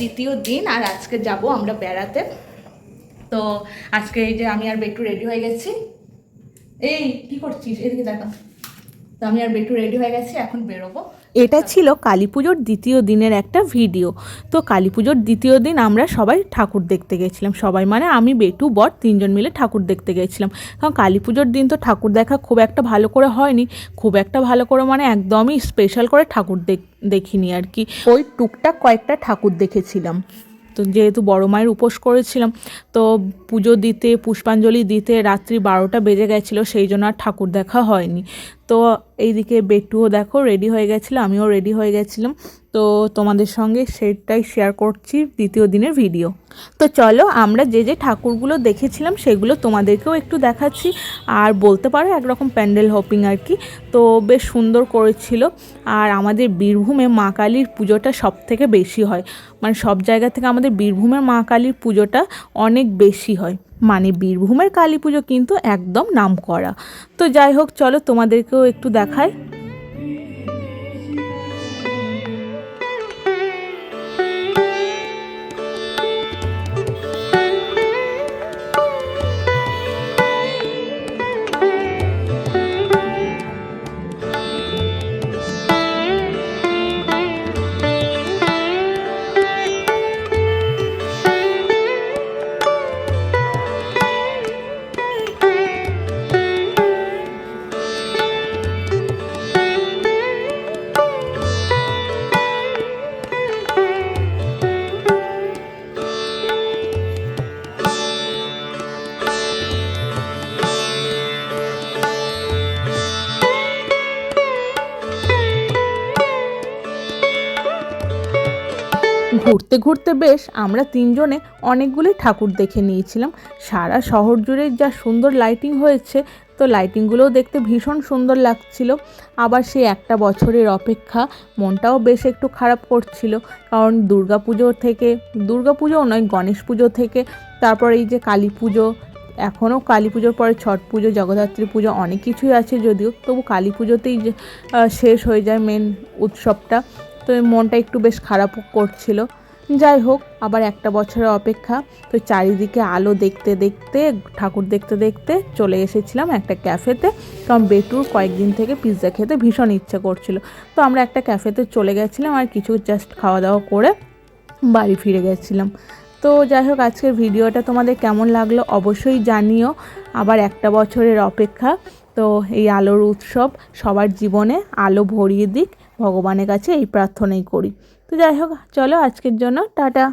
দ্বিতীয় দিন আর আজকে যাব আমরা বেড়াতে। তো আজকে এই যে আমি আর একটু রেডি হয়ে গেছি। এই, কি করছিস? এদিকে দেখা। তো আমি আর একটু রেডি হয়ে গেছি, এখন বেরোবো। এটা ছিল কালী পুজোর দ্বিতীয় দিনের একটা ভিডিও তো কালী পুজোর দ্বিতীয় দিন আমরা সবাই ঠাকুর দেখতে গেছিলাম। সবাই মানে আমি, বেটু, বর তিনজন মিলে ঠাকুর দেখতে গেছিলাম। কারণ কালী পুজোর দিন তো ঠাকুর দেখা খুব একটা ভালো করে হয়নি। খুব একটা ভালো করে মানে একদমই স্পেশাল করে ঠাকুর দেখ- দেখিনি আর কি। ওই টুকটাক কয়েকটা ঠাকুর দেখেছিলাম। তো যেহেতু বড় মায়ের উপোস করেছিলাম, তো পুজো দিতে, পুষ্পাঞ্জলি দিতে রাত্রি বারোটা বেজে গেছিল, সেই জন্য আর ঠাকুর দেখা হয়নি। তো এইদিকে বেটুও দেখো রেডি হয়ে গেছিল, আমিও রেডি হয়ে গেছিলাম। তো তোমাদের সঙ্গে সেটাই শেয়ার করছি দ্বিতীয় দিনের ভিডিও তো চলো, আমরা যে যে ঠাকুরগুলো দেখেছিলাম, সেগুলো তোমাদেরকেও একটু দেখাচ্ছি। আর বলতে পারো, একরকম প্যান্ডেল হপিং আর কি। তো বেশ সুন্দর করেছিল। আর আমাদের বীরভূমে মা কালীর পুজোটা সব থেকে বেশি হয়। মানে সব জায়গা থেকে আমাদের বীরভূমের মা কালীর পুজোটা অনেক বেশি হয়। মানে বীরভূমের কালী পুজো কিন্তু একদম নাম করা তো যাই হোক, চলো তোমাদেরকেও একটু দেখাই। ঘুরতে ঘুরতে বেশ আমরা তিনজনে অনেকগুলি ঠাকুর দেখে নিয়েছিলাম। সারা শহর জুড়ে যা সুন্দর লাইটিং হয়েছে, তো লাইটিংগুলোও দেখতে ভীষণ সুন্দর লাগছিল। আবার সেই একটা বছরের অপেক্ষা, মনটাও বেশ একটু খারাপ করছিল। কারণ দুর্গা পুজো থেকে, দুর্গা পুজোও নয়, গণেশ পুজো থেকে, তারপর এই যে কালী পুজো, এখনও কালী পুজোর পরে ছট পুজো, জগদ্ধাত্রী পুজো অনেক কিছুই আছে যদিও, তবু কালী পুজোতেই শেষ হয়ে যায় মেন উৎসবটা। তো মনটা একটু বেশ খারাপ করছিল। যাই হোক, আবার একটা বছরের অপেক্ষা, তো চারিদিকে আলো দেখতে দেখতে, ঠাকুর দেখতে দেখতে চলে এসেছিলাম একটা ক্যাফেতে। কারণ বেটুর কয়েকদিন থেকে পিৎজা খেতে ভীষণ ইচ্ছা করছিল। তো আমরা একটা ক্যাফেতে চলে গেছিলাম আর কিছু জাস্ট খাওয়া দাওয়া করে বাড়ি ফিরে গেছিলাম। তো যাই হোক, আজকের ভিডিওটা তোমাদের কেমন লাগল অবশ্যই জানিও। আবার একটা বছরের অপেক্ষা, তো এই আলোর উৎসব সবার জীবনে আলো ভরিয়ে দিক, ভগবানের কাছে এই প্রার্থনাই করি। তো যাই হোক, চলো আজকের জন্য, টাটা।